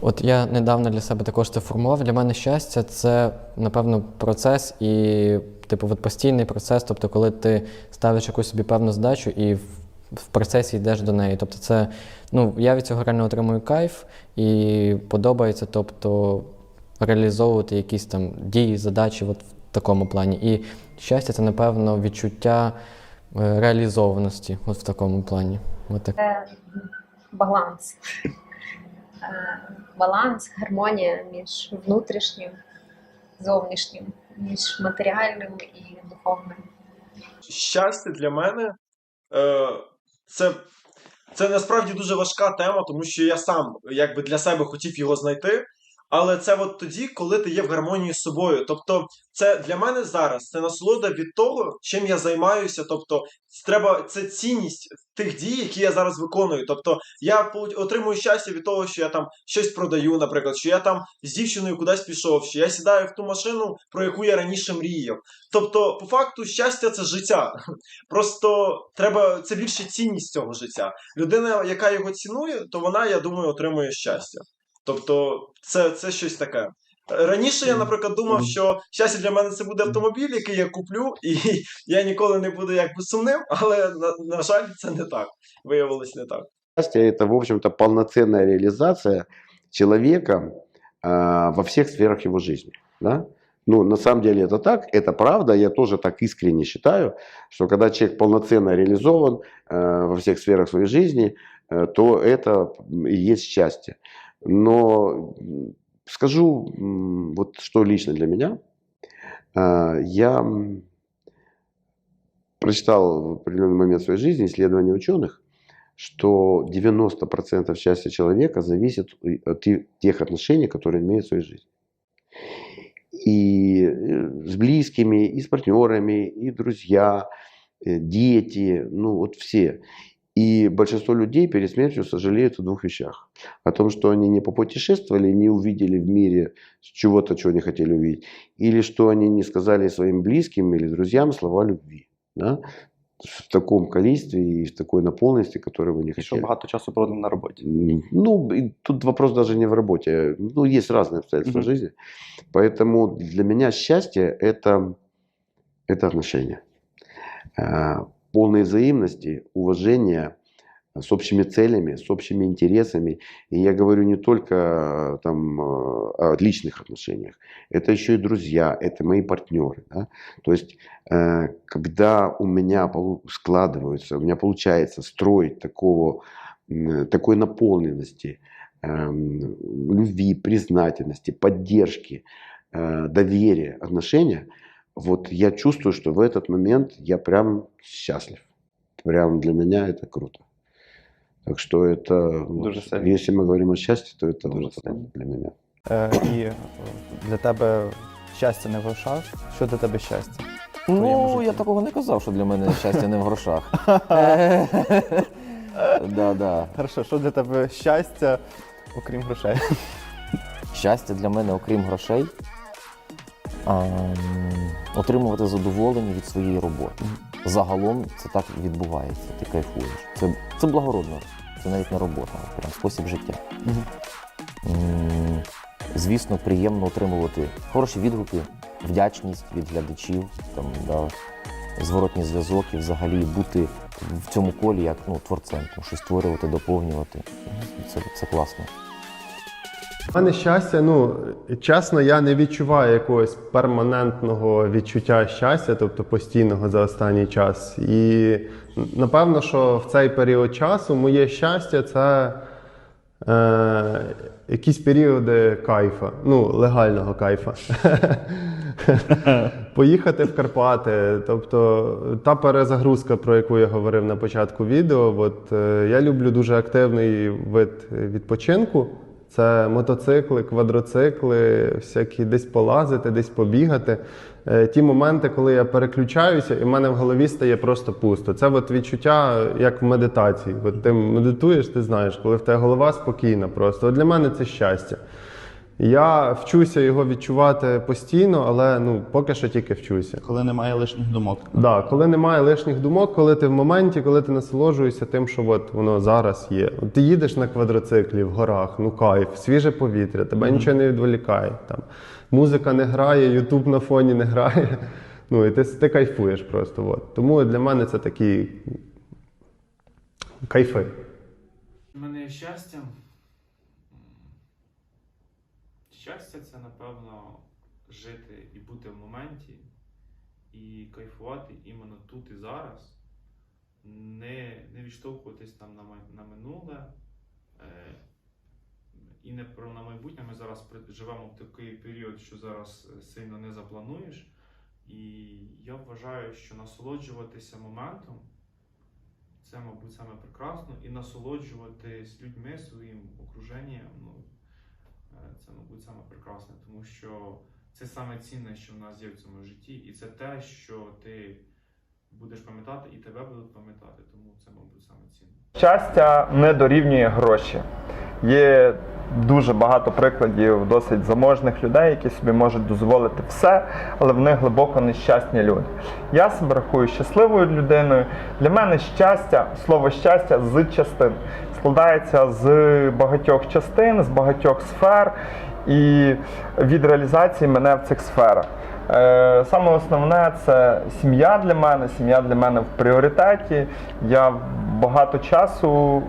От я недавно для себе також це формував. Для мене щастя це, напевно, процес і, типу, от постійний процес. Тобто, коли ти ставиш якусь собі певну задачу і в, в процесі йдеш до неї. Тобто, це ну, я від цього реально отримую кайф і подобається, тобто, реалізовувати якісь там дії, задачі от в такому плані. І щастя це, напевно, відчуття е, реалізованості от в такому плані. От так. Баланс. Е, Баланс, гармонія між внутрішнім, зовнішнім, між матеріальним і духовним. щастя для мене е, це, це насправді дуже важка тема, тому що я сам якби для себе хотів його знайти. Але це от тоді, коли ти є в гармонії з собою. Тобто, це для мене зараз це насолода від того, чим я займаюся. Тобто, треба це цінність тих дій, які я зараз виконую. Тобто, я отримую щастя від того, що я там щось продаю, наприклад, що я там з дівчиною кудись пішов, що я сідаю в ту машину, про яку я раніше мріяв. Тобто, по факту, щастя це життя. Просто треба це більше цінність цього життя. Людина, яка його цінує, то вона, я думаю, отримує щастя. Тобто, це, це щось таке. Раніше я, наприклад, думав, що щастя для мене це буде автомобіль, який я куплю, і я ніколи не буду якби сумним, але на, на жаль, це не так. Виявилось не так. Счастье – это, в общем-то, полноценная реализация человека а, во всех сферах его жизни. Да? Ну, на самом деле это так, это правда, я тоже так искренне считаю, что когда человек полноценно реализован э, во всех сферах своей жизни, э, то это и есть счастье. Но скажу, вот что лично для меня. А, Я прочитал в определенный момент своей жизни исследования ученых, что 90% счастья человека зависит от тех отношений, которые он имеет в своей жизни. И э, с близкими, и с партнерами, и друзья, э, дети, ну вот все. И большинство людей перед смертью сожалеют о двух вещах. О том, что они не попутешествовали, не увидели в мире чего-то, чего не хотели увидеть. Или что они не сказали своим близким или друзьям слова любви. Да? В таком количестве и в такой наполненности, которую вы не хотели. багато часу проводимо на роботі. М, Ну, и тут вопрос даже не в работе. Ну, есть разные обстоятельства Мгм. жизни. Поэтому для меня счастье это, это отношения. Полной взаимности, уважения, с общими целями, с общими интересами. И я говорю не только э, там, э, о личных отношениях. Это еще и друзья, это мои партнеры. да. То есть, э, когда у меня складываются, у меня получается строить такого, такой наполненности, эм, любви, признательности, поддержки, э, доверия, отношения, вот я чувствую, что в этот момент я прям счастлив. Прям для меня это круто. Так что это, вот, Дуже сильно. если мы говорим о счастье, то это Дуже вот сильно. для меня. Е, і е, для тебе щастя не в грошах. Що для тебе щастя? твоєму Ну, житті? я такого не казав, що для мене щастя не в грошах. Да, да. Хорошо, що для тебе щастя, окрім грошей? Щастя для мене, окрім грошей, а, м, отримувати задоволення від своєї роботи. Загалом це так відбувається, ти кайфуєш. Це, це благородно, це навіть не робота, а прям спосіб життя. Звісно, приємно отримувати хороші відгуки, вдячність від глядачів, там, да, зворотній зв'язок і взагалі бути в цьому колі як ну, творцем, щось створювати, доповнювати. Це, це класно. У мене щастя, ну чесно, я не відчуваю якогось перманентного відчуття щастя, тобто постійного за останній час. І напевно, що в цей період часу моє щастя це е, якісь періоди кайфа, ну, легального кайфа. Поїхати в Карпати. Тобто та перезагрузка, про яку я говорив на початку відео, от, е, я люблю дуже активний вид відпочинку. Це мотоцикли, квадроцикли, всякі десь полазити, десь побігати. Е, Ті моменти, коли я переключаюся, і в мене в голові стає просто пусто. Це от відчуття як в медитації. От ти медитуєш, ти знаєш, коли в тебе голова спокійна просто. От для мене це щастя. Я вчуся його відчувати постійно, але ну, поки що тільки вчуся. Коли немає лишніх думок. Да, коли немає лишніх думок, коли ти в моменті, коли ти насолоджуєшся тим, що от воно зараз є. От ти їдеш на квадроциклі в горах, ну кайф, свіже повітря, тебе нічого не відволікає. Там музика не грає, Ютуб на фоні не грає. Ну і ти, ти кайфуєш просто. От. Тому для мене це такі кайфи. У мене є щастя. Щастя це, напевно, жити і бути в моменті, і кайфувати іменно тут і зараз, не, не відштовхуватись там на, на минуле. Е, і не про на майбутнє. Ми зараз живемо в такий період, що зараз е, сильно не заплануєш. І я вважаю, що насолоджуватися моментом це, мабуть, саме прекрасно, і насолоджуватись людьми своїм окруженням. Ну, це, мабуть, саме прекрасне, тому що це саме цінне, що в нас є в цьому житті, і це те, що ти будеш пам'ятати, і тебе будуть пам'ятати. Тому це, мабуть, саме цінне. Щастя не дорівнює гроші. Є дуже багато прикладів досить заможних людей, які собі можуть дозволити все, але в них глибоко нещасні люди. Я себе рахую щасливою людиною. Для мене щастя, слово щастя з частин складається з багатьох частин, з багатьох сфер і від реалізації мене в цих сферах. Е, Саме основне це сім'я для мене. Сім'я для мене в пріоритеті. Я багато часу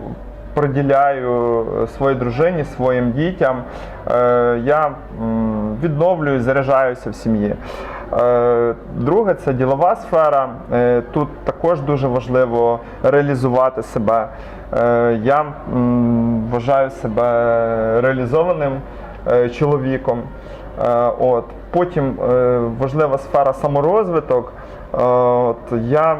приділяю своїй дружині, своїм дітям. Е, Я відновлюю, заряджаюся в сім'ї. Е, Друге це ділова сфера. Е, Тут також дуже важливо реалізувати себе. Е, Я вважаю себе реалізованим е, чоловіком. Е, От. Потім е, важлива сфера саморозвиток. Е, От, я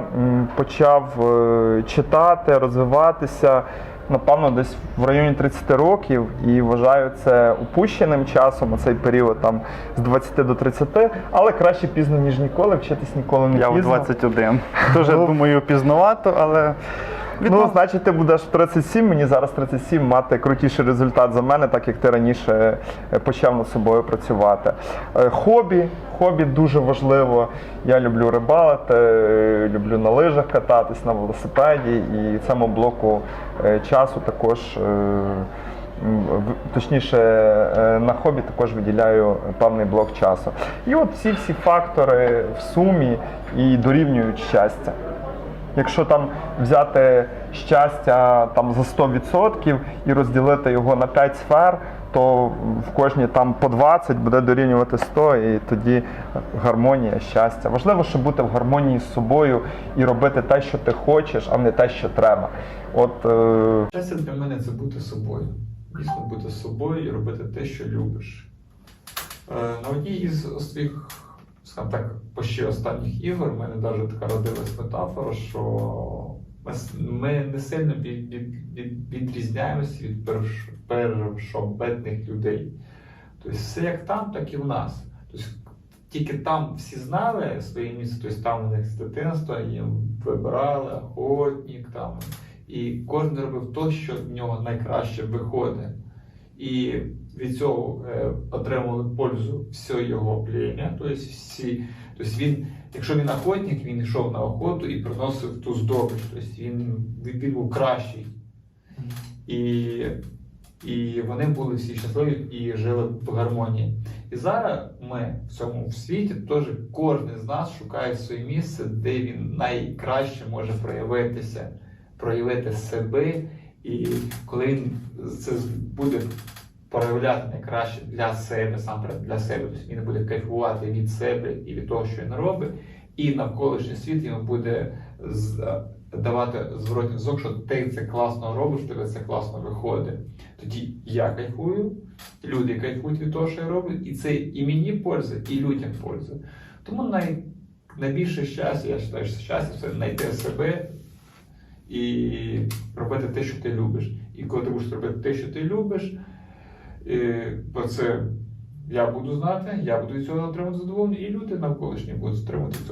почав е, читати, розвиватися, напевно, десь в районі 30 років і вважаю це упущеним часом, цей період там з 20 до 30, але краще пізно, ніж ніколи, вчитись ніколи не Я в 21. Дуже думаю, пізновато, але Ну, значить, ти будеш в 37, мені зараз 37, мати крутіший результат за мене, так як ти раніше е, почав над собою працювати. Е, Хобі, хобі дуже важливо. Я люблю рибалити, е, люблю на лижах кататись, на велосипеді, і цьому блоку часу також. Точніше, на хобі також виділяю певний блок часу. І от всі всі фактори в сумі і дорівнюють щастя. Якщо там взяти щастя там за 100% і розділити його на 5 сфер, то в кожній там по 20 буде дорівнювати 100, і тоді гармонія, щастя. Важливо, щоб бути в гармонії з собою і робити те, що ти хочеш, а не те, що треба. От е, Щастя для мене це бути собою. Дійсно бути собою і робити те, що любиш. Е, На одній із своїх, скажімо так, почти останніх ігор в мене навіть така родилась метафора, що ми, не сильно від, від, від, відрізняємося від перш, першобедних людей. Тобто все як там, так і в нас. Тобто тільки там всі знали своє місце, тобто там у них з дитинства їм вибирали охотник, там, і кожен робив те, що в нього найкраще виходить. І від цього е, отримували пользу все його плем'я. Тобто, всі, тобто він, якщо він охотник, він йшов на охоту і приносив ту здобич. Тобто він, він був кращий. І, і вони були всі щасливі і жили в гармонії. І зараз ми в цьому світі теж кожен з нас шукає своє місце, де він найкраще може проявитися, проявити себе. І коли він це буде проявляти найкраще для себе, сам для себе, тобто він буде кайфувати від себе і від того, що він робить, і навколишній світ йому буде з- давати зворотний зв'язок, що ти це класно робиш, тебе це класно виходить. Тоді я кайфую, люди кайфують від того, що я роблю, і це і мені польза, і людям польза. Тому най, найбільше щастя, я вважаю, що щастя це знайти себе і робити те, що ти любиш. І коли ти будеш робити те, що ти любиш, е, про це я буду знати, я буду від цього отримати задоволення, і люди навколишні будуть отримати цього